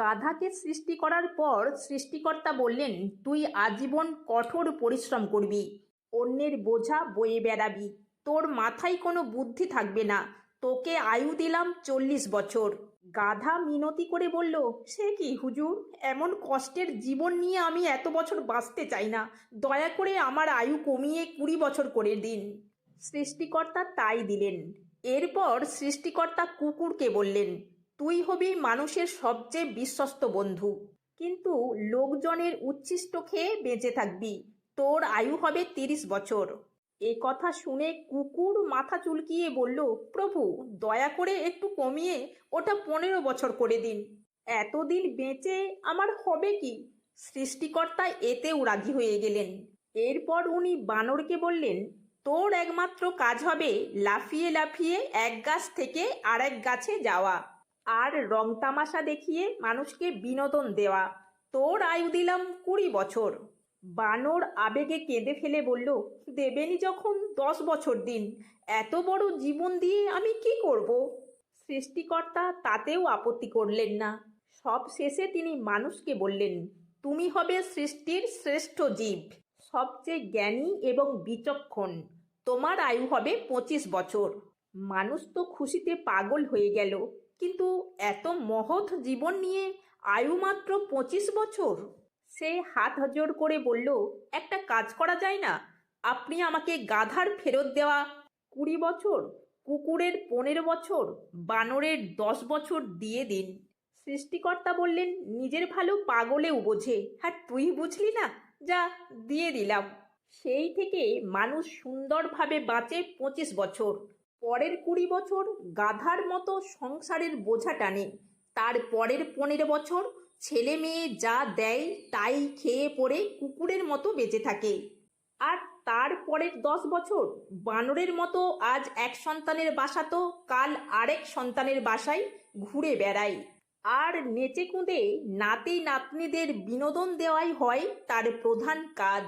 গাধাকে সৃষ্টি করার পর সৃষ্টিকর্তা বললেন, তুই আজীবন কঠোর পরিশ্রম করবি, অন্যের বোঝা বয়ে বেড়াবি, তোর মাথায় কোনো বুদ্ধি থাকবে না, তোকে আয়ু দিলাম চল্লিশ বছর। গাধা মিনতি করে বলল, সে কি হুজুর? এমন কষ্টের জীবন নিয়ে আমি এত বছর বাঁচতে চাই না, দয়া করে আমার আয়ু কমিয়ে কুড়ি বছর করে দিন। সৃষ্টিকর্তা তাই দিলেন। এরপর সৃষ্টিকর্তা কুকুরকে বললেন তুই হবি মানুষের সবচেয়ে বিশ্বস্ত বন্ধু। কিন্তু লোকজনের উচ্ছিষ্ট খেয়ে বেঁচে থাকবি। তোর আয়ু হবে তিরিশ বছর। এ কথা শুনে কুকুর মাথা চুলকিয়ে বলল, প্রভু, দয়া করে একটু কমিয়ে ওটা পনেরো বছর করে দিন। এতদিন বেঁচে আমার হবে কি? সৃষ্টিকর্তা এতেও রাজি হয়ে গেলেন। এরপর উনি বানরকে বললেন, তোর একমাত্র কাজ হবে লাফিয়ে লাফিয়ে এক গাছ থেকে আরেক গাছে যাওয়া। আর রং তামাশা দেখিয়ে মানুষকে বিনোদন দেওয়া। তোর আয়ু দিলাম কুড়ি বছর। বানর আবেগে কেঁদে ফেলে বলল, দেবেনি যখন দশ বছর দিন। এত বড় জীবন দিয়ে আমি কি করব? সৃষ্টিকর্তা তাতেও আপত্তি করলেন না। সব শেষে তিনি মানুষকে বললেন, তুমি হবে সৃষ্টির শ্রেষ্ঠ জীব, সবচেয়ে জ্ঞানী এবং বিচক্ষণ। তোমার আয়ু হবে পঁচিশ বছর। মানুষ তো খুশিতে পাগল হয়ে গেল। কিন্তু এত মহৎ জীবন নিয়ে আয়ু মাত্র পঁচিশ বছর? সে হাত জোড় করে বলল, একটা কাজ করা যায় না। আপনি আমাকে গাধার ফেরত দেওয়া। কুড়ি বছর, কুকুরের পনেরো বছর, বানরের দশ বছর দিয়ে দিন। সৃষ্টিকর্তা বললেন, নিজের ভালো পাগলেও বোঝে হ্যাঁ তুই বুঝলি না? যা, দিয়ে দিলাম। সেই থেকে মানুষ সুন্দরভাবে বাঁচে পঁচিশ বছর। পরের কুড়ি বছর গাধার মতো সংসারের বোঝা টানে। তার পরের পনেরো বছর ছেলে মেয়ে যা দেয় তাই খেয়ে পড়ে কুকুরের মতো বেঁচে থাকে। আর তার পরের দশ বছর বানরের মতো আজ এক সন্তানের বাসা তো কাল আরেক সন্তানের বাসায় ঘুরে বেড়ায়। আর নেচে কুঁদে নাতি নাতনিদের বিনোদন দেওয়াই হয় তার প্রধান কাজ।